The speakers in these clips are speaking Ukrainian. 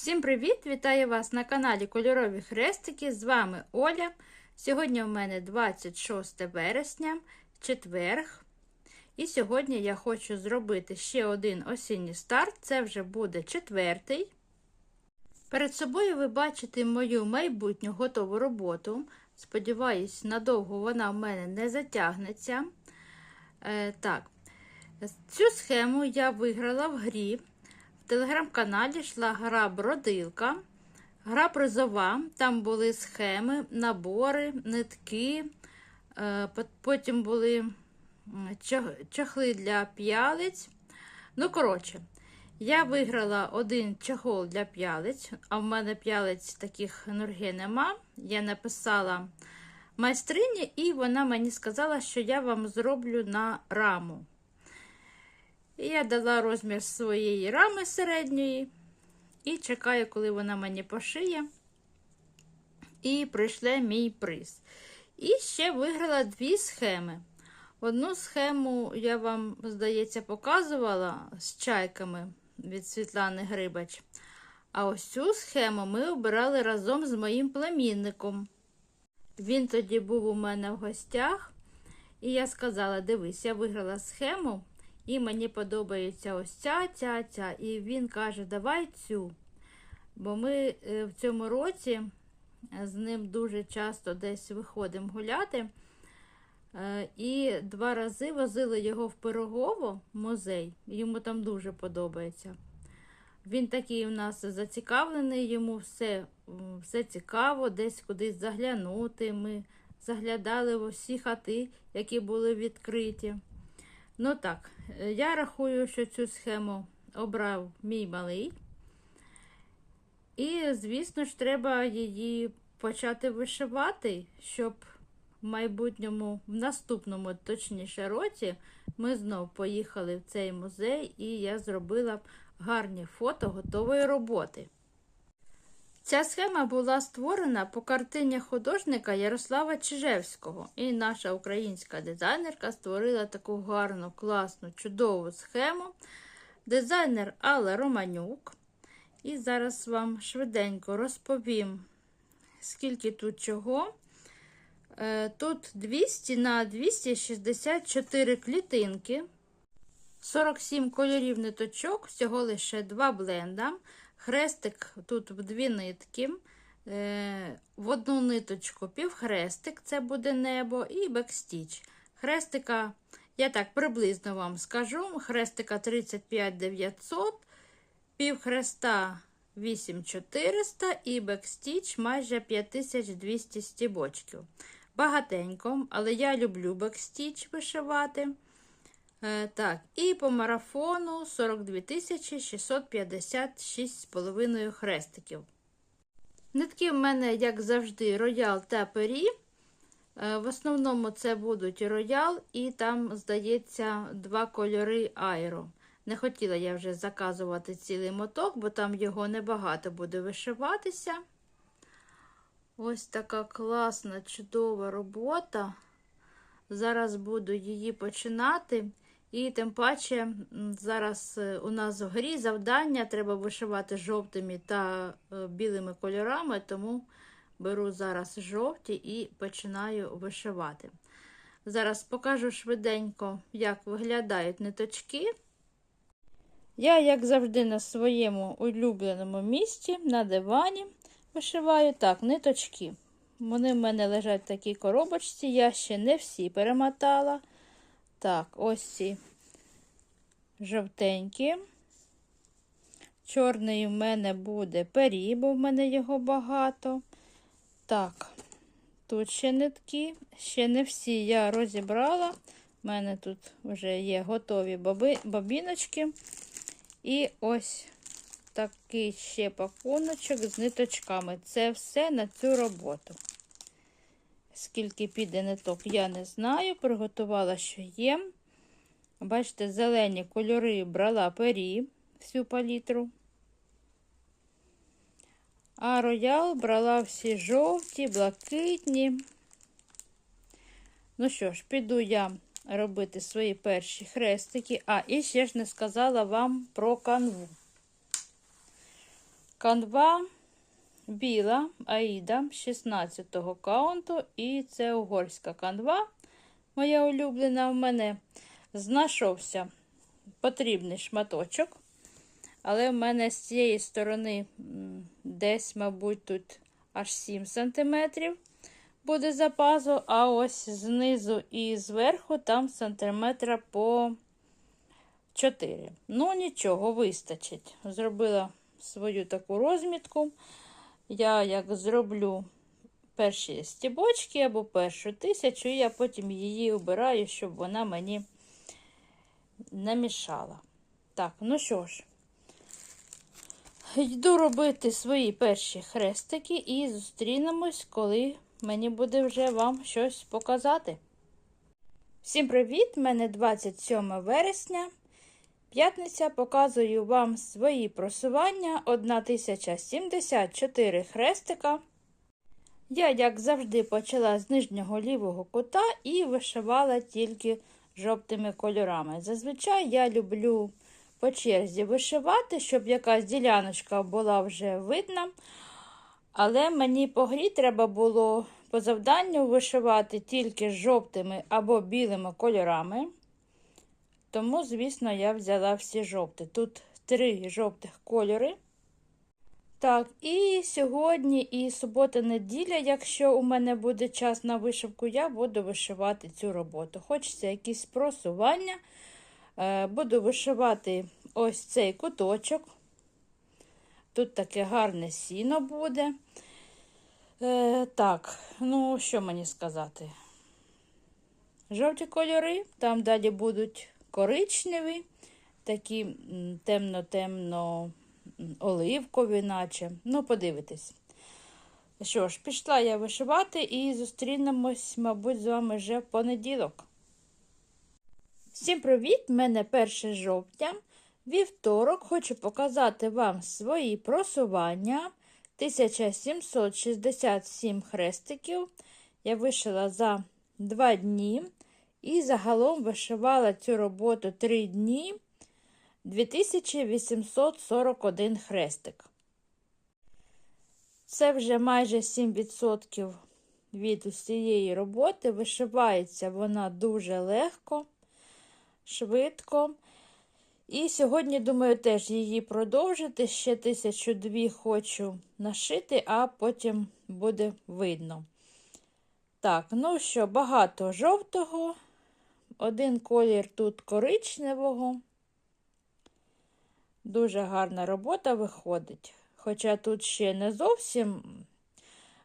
Всім привіт! Вітаю вас на каналі Кольорові Хрестики. З вами Оля. Сьогодні в мене 26 вересня, четверг. І сьогодні я хочу зробити ще один осінній старт. Це вже буде четвертий. Перед собою ви бачите мою майбутню готову роботу. Сподіваюсь, надовго вона в мене не затягнеться. Е, так, цю схему я виграла в грі. Телеграм-каналі йшла гра Бродилка, гра призова. Там були схеми, набори, нитки. Е, потім були чахли для п'ялиць. Ну, коротше, я виграла один чахол для п'ялиць, а в мене п'ялиць таких нурги нема. Я написала майстрині, і вона мені сказала, що я вам зроблю на раму. Я дала розмір своєї рами середньої. І чекаю, коли вона мені пошиє. І прийшле мій приз. І ще виграла дві схеми. Одну схему я вам, здається, показувала з чайками від Світлани Грибач. А ось цю схему ми обирали разом з моїм племінником. Він тоді був у мене в гостях, і я сказала: дивись, я виграла схему, і мені подобається ось ця, ця, ця. І він каже, давай цю. Бо ми в цьому році з ним дуже часто десь виходимо гуляти. І два рази возили його в Пирогово музей, йому там дуже подобається. Він такий у нас зацікавлений, йому все все цікаво, десь кудись заглянути. Ми заглядали в усі хати, які були відкриті. Ну так, я рахую, що цю схему обрав мій малий. І, звісно ж, треба її почати вишивати, щоб в майбутньому, в наступному, точніше, році, ми знов поїхали в цей музей, і я зробила гарні фото готової роботи. Ця схема була створена по картині художника Ярослава Чижевського, і наша українська дизайнерка створила таку гарну, класну, чудову схему. Дизайнер Алла Романюк. І зараз вам швиденько розповім, скільки тут чого. Тут 200 на 264 клітинки, 47 кольорів ниточок, всього лише 2 бленда. Хрестик тут в дві нитки. В одну ниточку півхрестик, це буде небо, і бекстіч. Хрестика, я так приблизно вам скажу: хрестика 35 900, півхреста 8400 і бекстіч майже 5200 стібочків. Багатенько, але я люблю бекстіч вишивати. Е, так, І по марафону 42 656,5 хрестиків. Нитки в мене, як завжди, роял та пері. Е, в основному це будуть роял, і там, здається, два кольори айро. Не хотіла я вже заказувати цілий моток, бо там його небагато буде вишиватися. Ось така класна, чудова робота. Зараз буду її починати. І тим паче, зараз у нас в грі завдання треба вишивати жовтими та білими кольорами, тому беру зараз жовті і починаю вишивати. Зараз покажу швиденько, як виглядають ниточки. Я, як завжди, на своєму улюбленому місці, на дивані вишиваю так, ниточки. Вони в мене лежать в такій коробочці, я ще не всі перемотала. Так, ось ці жовтенькі. Чорний в мене буде пері, бо в мене його багато. Так, тут ще нитки, ще не всі я розібрала. У мене тут вже є готові бобіночки. І ось такий ще пакуночок з ниточками. Це все на цю роботу. Скільки піде ниток, я не знаю. Приготувала, що є. Бачите, зелені кольори брала пері всю палітру. А роял брала всі жовті, блакитні. Ну що ж, піду я робити свої перші хрестики. А, і ще ж не сказала вам про канву. Канва біла Аїда 16-го каунту, і це угорська канва, моя улюблена в мене. Знайшовся потрібний шматочок. Але в мене з цієї сторони десь, мабуть, тут аж 7 см буде запазу, а ось знизу і зверху там сантиметра по 4. Ну, нічого, вистачить. Зробила свою таку розмітку. Я як зроблю перші стібочки або першу тисячу, і я потім її обираю, щоб вона мені не мішала. Так, ну що ж, йду робити свої перші хрестики і зустрінемось, коли мені буде вже вам щось показати. Всім привіт! мене 27 вересня. П'ятниця показую вам свої просування 1074 хрестика. Я, як завжди, почала з нижнього лівого кута і вишивала тільки жовтими кольорами. Зазвичай я люблю по черзі вишивати, щоб якась діляночка була вже видна. Але мені по грі треба було по завданню вишивати тільки жовтими або білими кольорами. Тому, звісно, я взяла всі жовті. Тут три жовтих кольори. Так, і сьогодні, і субота-неділя, якщо у мене буде час на вишивку, я буду вишивати цю роботу. Хочеться якісь просування. Е, буду вишивати ось цей куточок. Тут таке гарне сіно буде. Е, Так, ну, що мені сказати? Жовті кольори, там далі будуть коричневі, такі темно-темно оливкові, наче. Ну, подивитись. Що ж, пішла я вишивати і зустрінемось, мабуть, з вами вже в понеділок. Всім привіт! Мене 1 жовтня. Вівторок хочу показати вам свої просування. 1767 хрестиків. Я вишила за 2 дні. І загалом вишивала цю роботу 3 дні 2841 хрестик. Це вже майже 7% від усієї роботи. Вишивається вона дуже легко, швидко. І сьогодні, думаю, теж її продовжити. Ще тисячу дві хочу нашити, а потім буде видно. Так, ну що, багато жовтого. Один колір тут коричневого. Дуже гарна робота виходить. Хоча тут ще не зовсім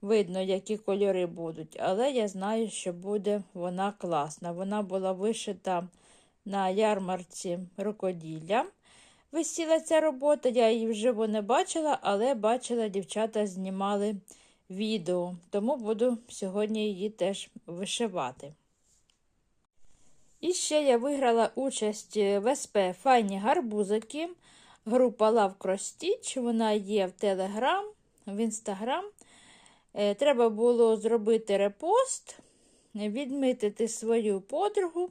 видно, які кольори будуть, але я знаю, що буде вона класна. Вона була вишита на ярмарці рукоділля. Висіла ця робота, я її вживу не бачила, але бачила, дівчата знімали відео, тому буду сьогодні її теж вишивати. І ще я виграла участь в СП Файні гарбузики. Група Love Stitch, вона є в Телеграм, в Інстаграм. Е, треба було зробити репост, відмітити свою подругу.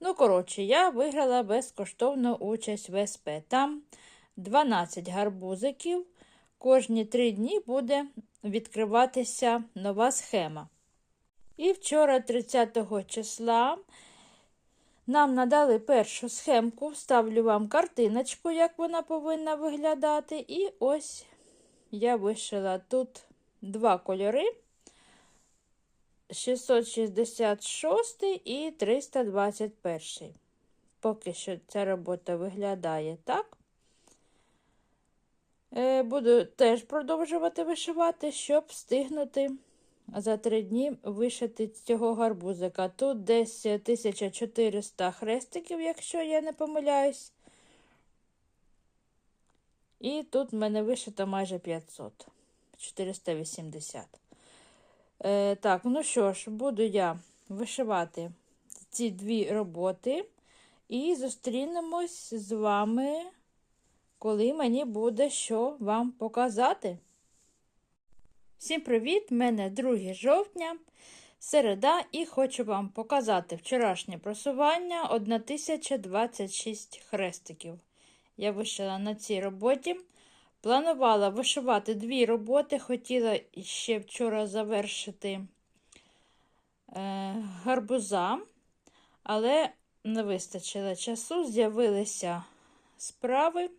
Ну, коротше, я виграла безкоштовну участь в СП. Там 12 гарбузиків. Кожні 3 дні буде відкриватися нова схема. І вчора, 30 числа, нам надали першу схемку, вставлю вам картиночку, як вона повинна виглядати. І ось я вишила тут два кольори. 666 і 321. Поки що ця робота виглядає так. Е, буду теж продовжувати вишивати, щоб встигнути за три дні вишити цього гарбузика. Тут десь 1400 хрестиків, якщо я не помиляюсь. І тут в мене вишито майже 500, 480. Е, Так, ну що ж, буду я вишивати ці дві роботи. І зустрінемось з вами, коли мені буде що вам показати. Всім привіт! Мене 2 жовтня, середа, і хочу вам показати вчорашнє просування 1026 хрестиків. Я вишила на цій роботі Планувала вишивати дві роботи, хотіла ще вчора завершити е, гарбуза, але не вистачило часу, з'явилися справи,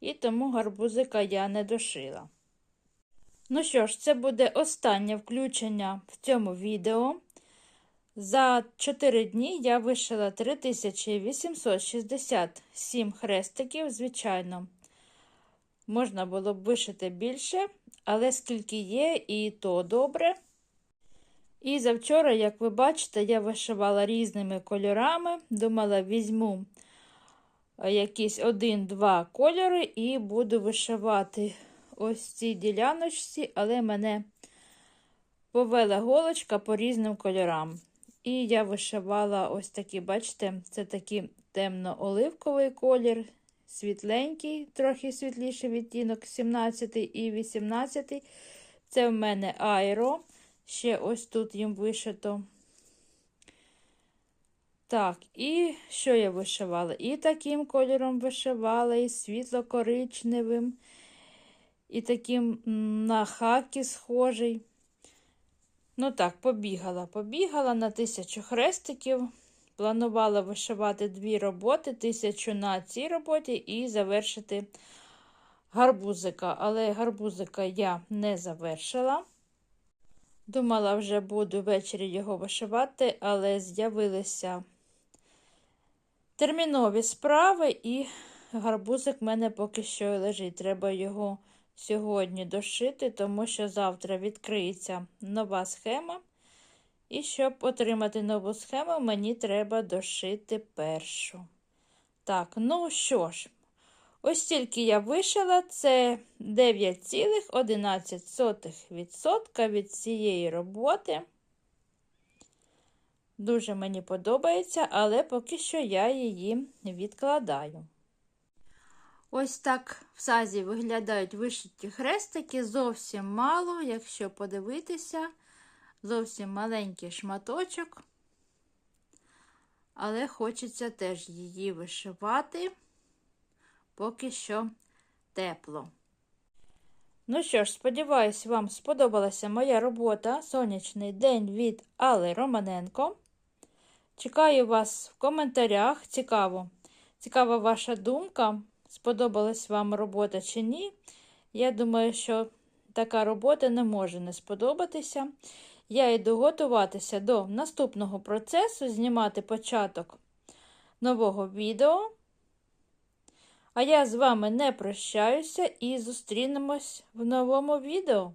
і тому гарбузика я не дошила. Ну що ж, це буде останнє включення в цьому відео. За 4 дні я вишила 3867 хрестиків, звичайно. Можна було б вишити більше, але скільки є, і то добре. І завчора, як ви бачите, я вишивала різними кольорами. Думала, візьму якісь один-два кольори і буду вишивати ось ці діляночці, але мене повела голочка по різним кольорам. І я вишивала ось такі, бачите, це такий темно-оливковий колір, світленький, трохи світліший відтінок, 17 і 18. Це в мене айро. Ще ось тут їм вишито. Так, і що я вишивала? І таким кольором вишивала, і світло-коричневим, і таким на хакі схожий. Ну так, побігала, побігала на тисячу хрестиків. Планувала вишивати дві роботи, тисячу на цій роботі і завершити гарбузика. Але гарбузика я не завершила. Думала, вже буду ввечері його вишивати, але з'явилися термінові справи, і гарбузик в мене поки що лежить. Треба його сьогодні дошити, тому що завтра відкриється нова схема. І щоб отримати нову схему, мені треба дошити першу. Так, ну що ж, ось тільки я вишила, це 9,11% від цієї роботи. Дуже мені подобається, але поки що я її відкладаю. Ось так в сазі виглядають вишиті хрестики, зовсім мало, якщо подивитися, зовсім маленький шматочок, але хочеться теж її вишивати, поки що тепло. Ну що ж, сподіваюсь, вам сподобалася моя робота. Сонячний день від Алли Романенко. Чекаю вас в коментарях. Цікаво, цікава ваша думка сподобалась вам робота чи ні. Я думаю, що така робота не може не сподобатися. Я йду готуватися до наступного процесу, знімати початок нового відео. А я з вами не прощаюся і зустрінемось в новому відео.